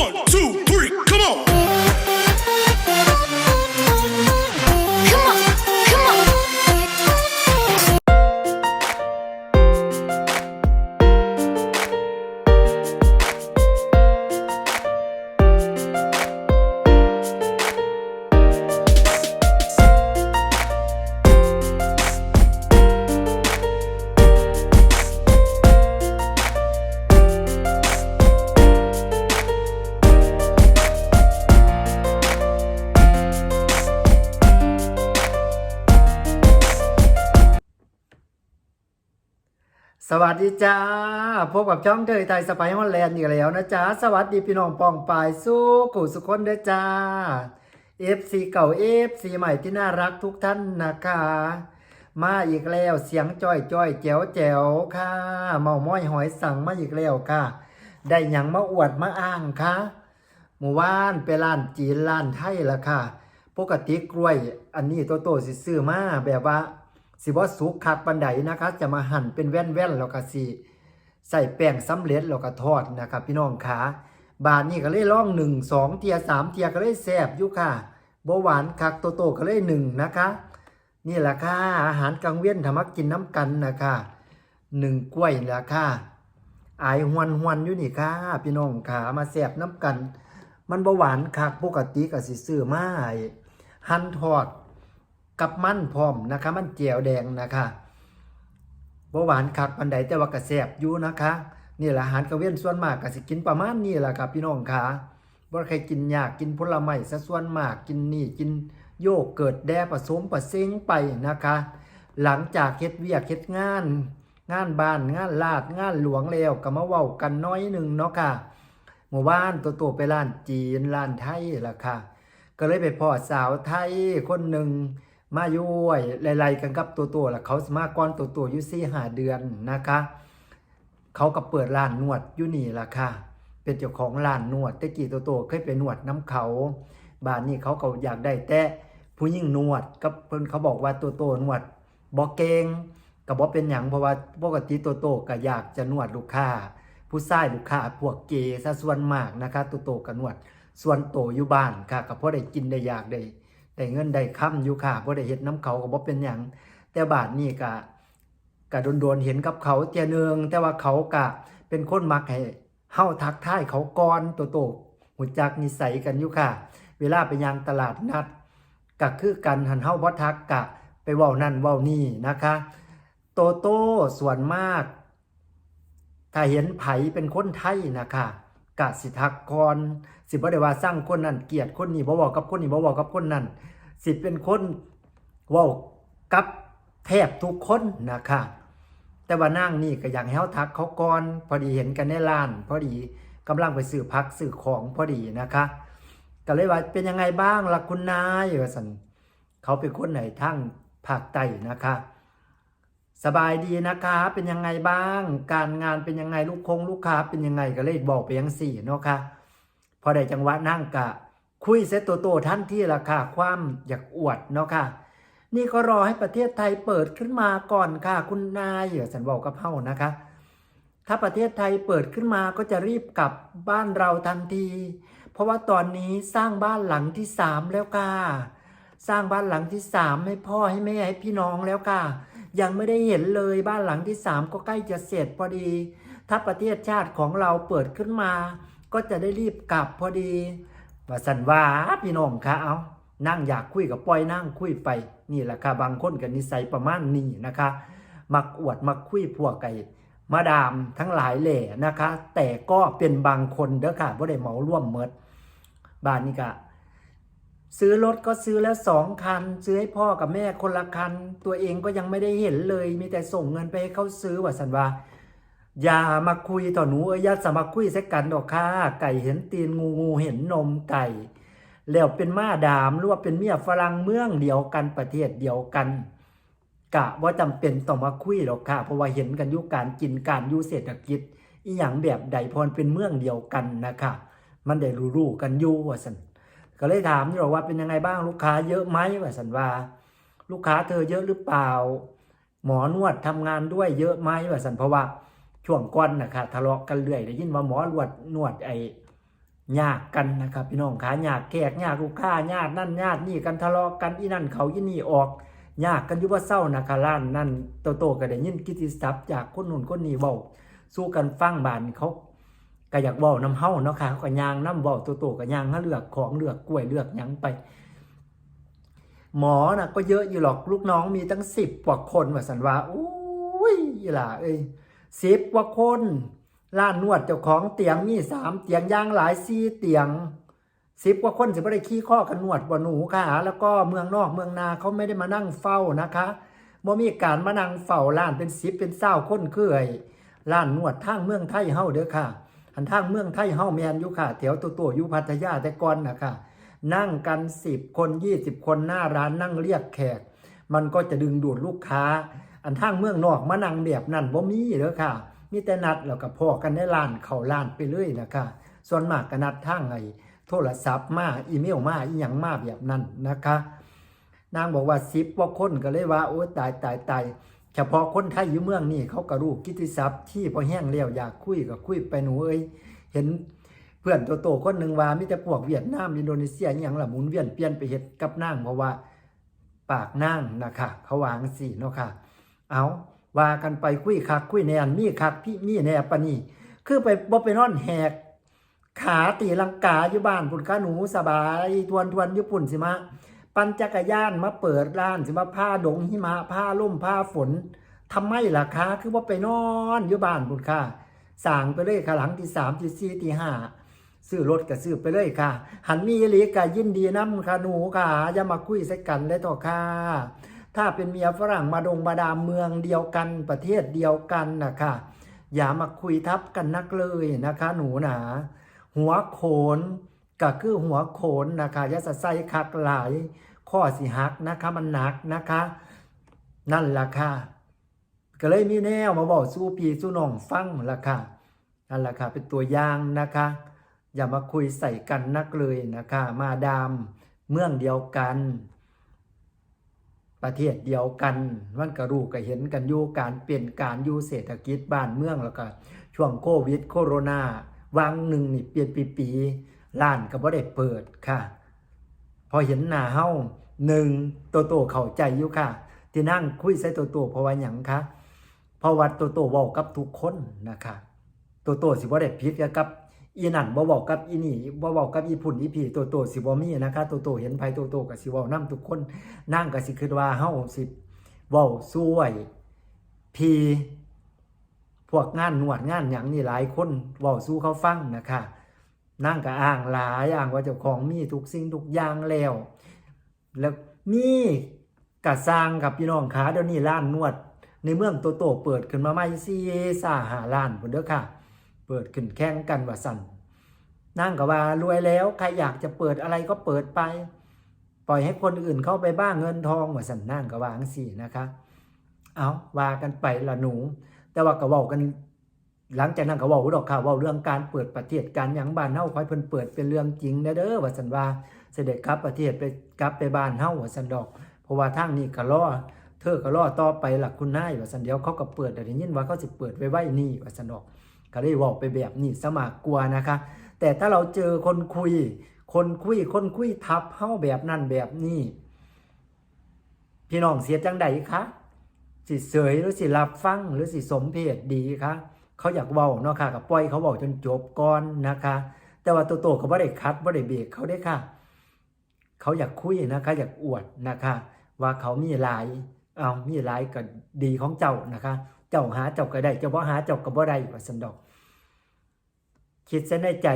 One, two, สวัสดีจ้า พบกับช่องเทยไทยสไปฮอลแลนด์อีกแล้วนะจ๊ะ สวัสดีพี่น้องปองปายสู้กูสุขคนด้วยจ้า FC เก่า FC ใหม่ที่น่ารักทุกท่านนะคะ มาอีกแล้วเสียงจ้อยจ้อยแจ๋วแจ๋วค่ะ เมาม้อยหอยสั่งมาอีกแล้วค่ะ ได้หยังมาอวดมาอ้างค่ะหมู่บ้านไปร้านจีนร้านไทยละค่ะ ปกติกล้วย อันนี้โตโตสิซื้อมาแบบว่า สิบ่สุกคักปันไดนะคะ จะมาหั่นเป็นแว่นๆแล้วก็สิใส่แป้งสำเร็จแล้วก็ทอดนะครับพี่น้องขาบานนี้ก็เลยล่องหนึ่งสองเทียสามเทียก็เลยแซ่บอยู่ค่ะบ่หวานคักโตโตก็เลยหนึ่งนะคะ นี่แหละค่ะอาหารกลางเวียนทำมกินน้ำกันนะคะหนึ่งกล้วยแหละค่ะอายหวนหวนอยู่นี่ค่ะพี่น้องขามาแซ่บน้ำกัน มันบ่หวานคักปกติก็สิซื้อมาหั่นทอด กับมันพร้อมนะคะ มันเจียวแดงนะคะบ่หวานคักปันใดแต่ว่ากระแสบอยู่นะคะ นี่แหละอาหารกระเวียนส่วนมากก็สิกินประมาณนี้แหละครับพี่น้องค่ะบ่ใครกินยากกินผลไม้ซะส่วนมากกินนี่กินโยกเกิดแดผสมประเซงไปนะคะ หลังจากเฮ็ดเวียกเฮ็ดงาน งานบ้านงานลาดงานหลวงแล้วก็มาเว้ากันน้อยหนึงเนาะค่ะหมู่บ้านตัวโตไปร้านจีนร้านไทยล่ะค่ะ ก็เลยไปพอสาวไทยคนหนึ่ง มาอยู่วยไล่ๆกันกับตัวตัวแล้วเขามาก่อนตัวตัวอยู่สี่หาเดือนนะคะ เขาก็เปิดร้านนวดอยู่นี่ล่ะค่ะ เป็นเจ้าของร้านนวดแต่กี้ตัวตัวเคยไปนวดน้ำเขาบ้านนี้เขาก็อยากได้แต่ผู้ยิ่งนวดก็เพิ่นเขาบอกว่าตัวตัวนวดบ่เก่งก็บ่เป็นหยังเพราะว่าปกติตัวโตก็อยากจะนวดลูกค้าผู้ชายลูกค้าพวกเกย์ซะส่วนมากนะคะ ตัวโตก็นวด ส่วนโตอยู่บ้านค่ะก็พอได้กินได้อยากได้ ได้เงินได้ค้ำอยู่ค่ะพอได้เฮ็ดน้ำเขาก็บ่เป็นหยังแต่บาทนี้ก็ก็โดนๆเห็นกับเขาเตียเนืองแต่ว่าเขาก็เป็นคนมักให้เฮาทักทายเขาก่อนโตโตหูจักนิสัยกันอยู่ค่ะ เวลาไปยังตลาดนัดก็คือกันหันเฮาบ่ทักกะไปเว้านั่นเว้านี่นะคะโตโต้ส่วนมาก ถ้าเห็นไผเป็นคนไทยนะคะ กะสิทักกรสิบ่ได้ว่าสร้างคนนั้นเกียดคนนี้บ่เว้ากับคนนี้บ่เว้ากับคนนั้นสิเป็นคนเว้ากับแทบทุกคนนะคะแต่ว่านางนี่ก็อยากให้เฮาทักเขาก่อนพอดีเห็นกันในร้าน พอดีกำลังไปซื้อพักซื้อของพอดีนะคะก็เลยว่าเป็นยังไงบ้างล่ะคุณนายว่าซั่นเขาเป็นคนไหนทั้งภาคใต้นะคะ สบายดีนะคะ เป็นยังไงบ้าง การงานเป็นยังไงลูกคงลูกค้า เป็นยังไงก็เลยบอกไปยังสี่เนาะค่ะพอได้จังหวะนั่งกะ คุยเซตโตโตท่านที่ราคาความอยากอวดเนาะค่ะ นี่ก็รอให้ประเทศไทยเปิดขึ้นมาก่อนค่ะ คุณนายเหยื่อสันบอกกับเฮานะคะ ถ้าประเทศไทยเปิดขึ้นมาก็จะรีบกลับบ้านเราทันที เพราะว่าตอนนี้สร้างบ้านหลังที่สามแล้วค่ะ สร้างบ้านหลังที่สามให้พ่อให้แม่ให้พี่น้องแล้วค่ะ ยังไม่ได้เห็นเลยบ้านหลังที่สามก็ใกล้จะเสร็จพอดี ถ้าประเทศชาติของเราเปิดขึ้นมา ก็จะได้รีบกลับพอดีว่าสันว่าพี่น้องคะเอานั่งอยากคุยกับปอยนั่งคุยไปนี่แหละค่ะบางคนกับนิสัยประมาณนี้นะคะ มักอวดมักคุยพวกไก่มาดามทั้งหลายแหล่นะคะ แต่ก็เป็นบางคนเด้อค่ะบ่ได้เหมาร่วมเมดบ้านนี้ก็ ซื้อรถก็ซื้อแล้วสองคัน ซื้อให้พ่อกับแม่คนละคัน ตัวเองก็ยังไม่ได้เห็นเลย มีแต่ส่งเงินไปให้เขาซื้อว่าสันว่าอย่ามาคุยต่อหนูเอ้ยอย่าสมาคุยส่กันดอกค่ะไก่เห็นตีนงูงูเห็นนมไก่ แล้วเป็นม้าดามหรือว่าเป็นเมียฝรั่งเมืองเดียวกันประเทศเดียวกัน กะว่าจำเป็นต้องมาคุยหรอกค่ะ เพราะว่าเห็นกันยุการกินการยู่เศรษฐกิจอีหยังแบบใดพรเป็นเมืองเดียวกันนะคะมันได้รู้ๆกันอยู่ว่าสัน ก็เลยถามอยู่ว่าเป็นยังไงบ้างลูกค้าเยอะไหมว่าสันว่า ลูกค้าเธอเยอะหรือเปล่า หมอนวดทำงานด้วยเยอะไหมว่าสันเพราะว่าช่วงก่อนนะคะทะเลาะกันเรื่อยได้ยินว่าหมอนวดนวดไอ้ยากกันนะครับพี่น้องขายากแขกยากลูกค้ายากนั่นยากนี่กันทะเลาะกันอีนั่นเขาอีนี่ออกยากกันยู่ว่าเศร้านะคะร้านนั่นโตโตๆก็ได้ยินกิติศัพท์จากคนนู้นคนนี้เว้าสู้กันฟังบานเขา ก็อยากเว้าน้ำเฮาเนาะค่ะก็ย่างน้ำเว้าโตโตๆก็ย่างหาเลือกของเลือกกล้วยเลือกหยังไป หมอน่ะก็เยอะอยู่หรอกลูกน้องมีตั้งสิบกว่าคนว่าสันว่าอุ้ยอีหล่าเอ้ยสิบกว่าคนร้านนวดเจ้าของเตียงมีสามเตียงย่างหลายสี่เตียงสิบกว่าคนสิบ่ได้ขี้ข้อกันนวดบ่หนูค่ะ แล้วก็เมืองนอกเมืองนาเขาไม่ได้มานั่งเฝ้านะคะบ่มีการมานั่งเฝ้าร้านเป็นสิบเป็นเศร้าคนคือไอ้ร้านนวดทางเมืองไทยเฮาเด้อค่ะ อันทางเมืองไทยเฮาแมนอยู่ค่ะแถวตัวๆอยู่พัทยาแต่ก่อนนะคะนั่งกันสิบคนยี่สิบคนหน้าร้านนั่งเรียกแขก มันก็จะดึงดูดลูกค้า อันทางเมืองนอกมานั่งแบบนั้นบ่มีเด้อค่ะ มีแต่นัดแล้วก็พอกันในร้านเข้าร้านไปเลยนะคะส่วนมากก็นัดทางไอโทรศัพท์มาอีเมลมาอีหยังมาแบบนั้นนะคะ นางบอกว่าสิบว่าคนก็เลยว่าโอ้ยตายตายตาย เฉพาะคนไทยอยู่เมืองนี่เขาก็รู้กิติศัพท์ที่พอแห้งแล้วอยากคุยก็คุยไปหนูเอ้ยเห็นเพื่อนตัวโตคนหนึ่งว่ามีแต่พวกเวียดนามอินโดนีเซียอย่างละหมุนเวียนเปลี่ยนไปเฮ็ดกับนางเพราะว่าปากนางนะคะเขาวางสี่เนาะค่ะ เอาว่ากันไปคุยคักคุยแนนมีคักพี่มีแนปนี่คือไปบ่ไปนอนแหก ขาตีลังกาอยู่บ้านพุ่นข้าหนูสบาย ทวนทวนญี่ปุ่นสิมา ปั่นจักรยานมาเปิดร้านสิมาผ้าดงหิมะผ้าล่มผ้าฝนทำไมล่ะคะ คือว่าไปนอนอยู่บ้านพุ่นค่ะสั่งไปเลยค่ะหลังที่สามที่สี่ที่ห้าซื้อรถก็ซื้อไปเลยค่ะ หันมีอีหลีก็ยินดีน้ำค่ะหนูค่ะอย่ามาคุยใส่กันเลยต่อค่ะ ถ้าเป็นเมียฝรั่งมาดงมาดามเมืองเดียวกันประเทศเดียวกันนะคะอย่ามาคุยทับกันนักเลยนะคะ หนูหนาหัวโขน ก็คือหัวโขนนะคะยาสะใส่คักหลายข้อสิหักนะคะมันหนักนะคะ นั่นล่ะค่ะก็เลยมีแนวมาบอกสู้ปีสู้น้องฟังล่ะค่ะนั่นล่ะค่ะเป็นตัวอย่างนะคะ อย่ามาคุยใส่กันนักเลยนะคะ มาดามเมืองเดียวกัน ประเทศเดียวกันมันก็รู้ก็เห็นกันอยู่การเปลี่ยนการอยู่เศรษฐกิจบ้านเมืองแล้วก็ช่วงโควิดโคโรนาวางหนึ่งนี่เปลี่ยนปีปีๆ ร้านก็บ่ได้เปิดค่ะ พอเห็นหน้าเฮาหนึ่งโตโตเข้าใจอยู่ค่ะ ที่นั่งคุยใส่โตโตเพราะว่าหยังคะเพราะว่าโตโตเว้ากับทุกคนนะคะโตโตสิบ่ได้ผิดกับอีนั่นบ่บอกกับอีนี่บ่บอกกับอีพุ่นอีพี่โตโตสิบ่มีนะคะโตโตเห็นไผโตโตก็สิเว้านํทุกคนนั่งก็สิคิดว่าเฮาสิเว้าสว้พี่พวกงานนวดงานหยังนี่หลายคนเว้าสู้เขาฟังนะคะ นั่งก็อ้างหลายอ้างว่าเจ้าของมีทุกสิ่งทุกอย่างแล้ว แล้วมีกะสร้างกับพี่น้องขาเดี๋ยวนี้ร้านนวด ในเมืองโตโตเปิดขึ้นมาใหม่4 5 5ล้านพุ่นเด้อค่ะ เปิดขึ้นแข่งกันว่าสั่นนั่งกับว่ารวยแล้วใครอยากจะเปิดอะไรก็เปิดไป ปล่อยให้คนอื่นเข้าไปบ้างเงินทองว่าสั่นนั่งกับวางสี่นะคะ เอาว่ากันไปละหนู แต่ว่าก็เว้ากัน หลังจากนั้นก็เว้าดอกค่ะเว้าเรื่องการเปิดประเทศการหยังบ้านเฮาคอยเพิ่นเปิดเป็นเรื่องจริงเด้อเด้อว่าซั่นว่าเสด็จกลับประเทศไปกลับไปบ้านเฮาว่าซั่นดอก เพราะว่าทางนี้ก็รอเธอก็รอต่อไปหล่ะคุณนายว่าซั่นเดียวเขาก็เปิดได้ยินว่าเขาสิเปิดไว้ไว้นี่ว่าซั่นดอก ก็ได้บอกไปแบบนี้สมากกลัวนะคะ แต่ถ้าเราเจอคนคุย คนคุยคนคุยทับเฮาแบบนั้นแบบนี้พี่น้องเสียจังใดคะสิเสยหรือสิรับฟังหรือสิสมเพศดีคะ เขาอยากเว้าเนาะค่ะกับปล่อยเขาบอกจนจบก่อนนะคะ แต่ว่าตัวโตเขาไม่ได้คัดไม่ได้เบรกเขาได้ค่ะ เขาอยากคุยนะคะ อยากอวดนะคะ ว่าเขามีหลายเอามีหลายก็ดีของเจ้านะคะ เจ้าหาเจ้าก็ได้ เจ้าบ่หาเจ้าก็บ่ได้ว่าสันดอก คิดซะในใจ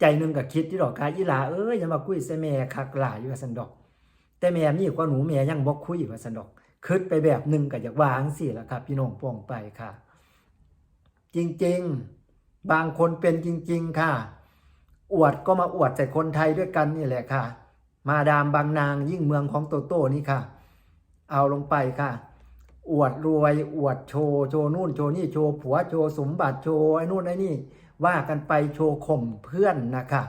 ใจหนึงก็คิดที่ดอกค่ะอีหลาเอ้ยอย่ามาคุยใส่แม่คักหลายว่าสันดอก แต่แม่มีกว่าหนูแม่ยังบ่คุยว่าสันดอกคิดไปแบบหนึงก็อยากวางสิล่ะครับพี่น้องป้องไปค่ะ จริงๆ บางคนเป็นจริง ๆ ค่ะ อวดก็มาอวดใส่คนไทยด้วยกันนี่แหละค่ะ มาดามบางนางยิ่งเมืองของโตโต้นี่ค่ะ เอาลงไปค่ะ อวดรวยอวดโชว์โชว์นู่นโชว์นี่โชว์ผัวโชว์สมบัติโชว์ไอ้นู่นไอ้นี่ ว่ากันไปโชว์ข่มเพื่อนนะคะ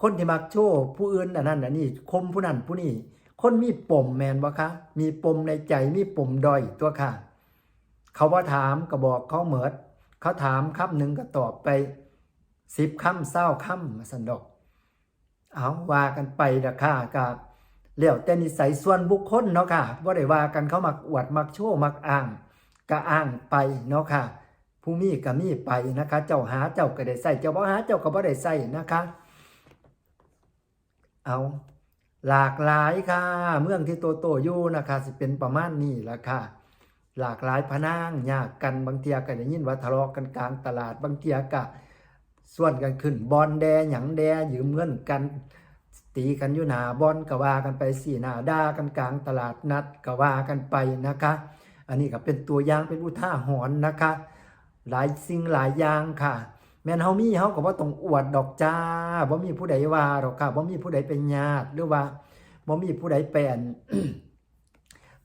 คนที่มักโชว์ผู้อื่นอันนั้นอันนี้ข่มผู้นั้นผู้นี้คนมีปมแมนบ่คะ มีปมในใจมีปมดอยตัวค่ะ เขาว่าถามก็บอกเขาเหมิด เขาถามครับหนึ่งก็ตอบไปสิบคำเศร้าคำสันดอก เอาว่ากันไปนะค่ะกับแล้วแต่นิสัยส่วนบุคคลเนาะค่ะว่าได้ว่ากันเขามักอวดมักโชว์มักอ้างก็อ้างไปเนาะค่ะ ผู้มีก็มีไปนะคะ เจ้าหาเจ้าก็ได้ใส่เจ้าบ่หาเจ้าก็บ่ได้ใส่นะคะ เอาหลากหลายค่ะ เมืองที่โตโตอยู่นะคะ สิเป็นประมาณนี้ละค่ะ หลากหลายพนางยากกันบางเทียก็ได้ยินว่าทะเลาะกันกลางตลาดบางเทียก็ส่วนกันขึ้นบอลแดหยังแดยืมเงินกันตีกันอยู่หนาบอลกว่ากันไปสี่หน้าด่ากันกลางตลาดนัดกว่ากันไปนะคะ อันนี้ก็เป็นตัวอย่างเป็นอุทาหรณ์นะคะ หลายสิ่งหลายอย่างค่ะ แม่นเฮามีเฮาก็บ่ต้องอวดดอกจ้าบ่มีผู้ใดว่าดอกค่ะบ่มีผู้ใดเป็นญาติหรือว่าบ่มีผู้ใดเป็น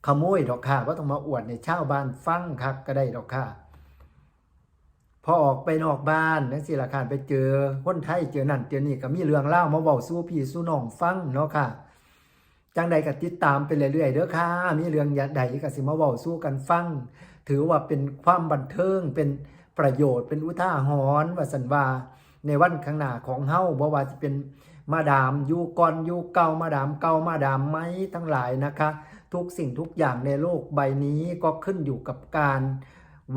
ขโมยดอกค่ะบ่ต้องมาอวดในชาวบ้านฟังคักก็ได้ดอกค่ะ พอออกไปนอกบ้านนั่นสิล่ะค่ะไปเจอคนไทยเจอนั่นเจอนี่ก็มีเรื่องเล่ามาเว้าสู่พี่สู่น้องฟังเนาะค่ะจังใดก็ติดตามไปเรื่อยๆเด้อค่ะ มีเรื่องยะใดก็สิมาเว้าสู่กันฟัง ถือว่าเป็นความบันเทิงเป็นประโยชน์เป็นอุทาหรณ์ว่าสันว่าในวันข้างหน้าของเฮาบ่ว่าจะเป็นมาดามยูก่อนยูเก่ามาดามเก่ามาดามไหมทั้งหลายนะคะ ทุกสิ่งทุกอย่างในโลกใบนี้ก็ขึ้นอยู่กับการ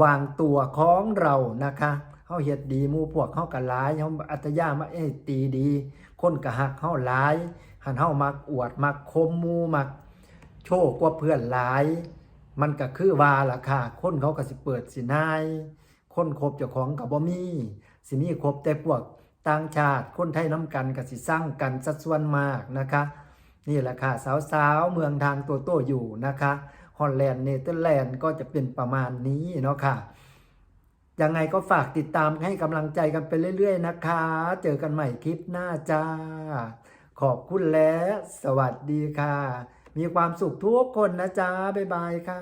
วางตัวของเรานะคะเฮาเฮ็ดดีมู่พวกเฮากันหลายเฮาอัตยามาเอ้ตีดี คนก็ฮักเฮาหลาย หันเฮามักอวดมักคมมูมัก โชคกว่าเพื่อนหลาย มันก็คือว่าล่ะค่ะ คนเขาก็สิเปิดสินาย คนครบเจ้าของกับบ่มีสิมีครบแต่พวกต่างชาติคนไทยน้ำกันก็สิสร้างกันสัดส่วนมากนะคะ นี่แหละค่ะ สาวๆ เมืองทางตัวโตอยู่นะคะฮอลแลนด์เนเธอร์แลนด์ก็จะเป็นประมาณนี้เนาะค่ะยังไงก็ฝากติดตามให้กำลังใจกันไปเรื่อย ๆ นะคะ เจอกันใหม่คลิปหน้าจ้า ขอบคุณและสวัสดีค่ะ มีความสุขทุกคนนะจ๊ะบ๊ายบายค่ะ